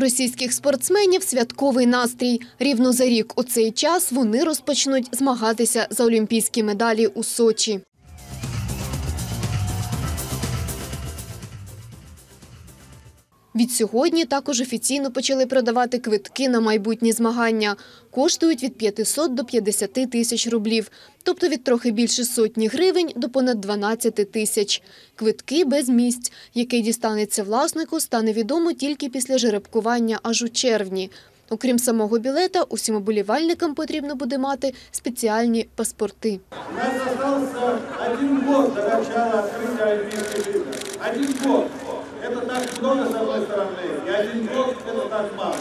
російських спортсменів святковий настрій. Рівно за рік у цей час вони розпочнуть змагатися за олімпійські медалі у Сочі. Відсьогодні також офіційно почали продавати квитки на майбутні змагання. Коштують від 500 до 50 тисяч рублів, тобто від трохи більше сотні гривень до понад 12 тисяч. Квитки без місць, який дістанеться власнику, стане відомо тільки після жеребкування аж у червні. Окрім самого білета, усім оболівальникам потрібно буде мати спеціальні паспорти. У нас остался один год до Олимпийской игры. Один год один год это так мало.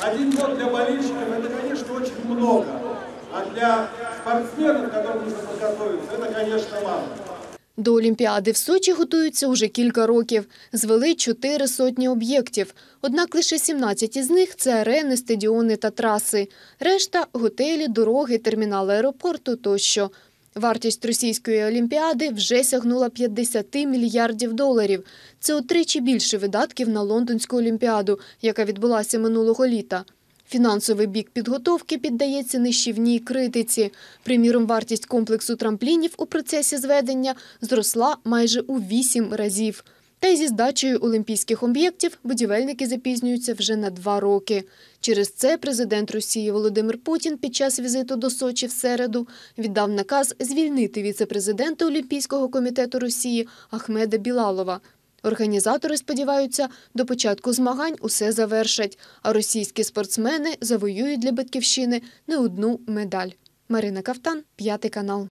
Один год для болельщиков это, конечно, очень много. А для спортсменов, которым нужно подготовиться, это, конечно, мало. До Олімпіади в Сочі готуються уже кілька років. Звели чотири сотні об'єктів. Однак лише 17 із них – це арени, стадіони та траси. Решта – готелі, дороги, термінали аеропорту тощо. Вартість російської олімпіади вже сягнула 50 мільярдів доларів. Це утричі більше видатків на Лондонську олімпіаду, яка відбулася минулого літа. Фінансовий бік підготовки піддається нищівній критиці. Приміром, вартість комплексу трамплінів у процесі зведення зросла майже у вісім разів. Та й зі здачею олімпійських об'єктів будівельники запізнюються вже на два роки. Через це президент Росії Володимир Путін під час візиту до Сочі в середу віддав наказ звільнити віце-президента Олімпійського комітету Росії Ахмеда Білалова. Організатори сподіваються, до початку змагань усе завершать, а російські спортсмени завоюють для батьківщини не одну медаль. Марина Кавтан, п'ятий канал.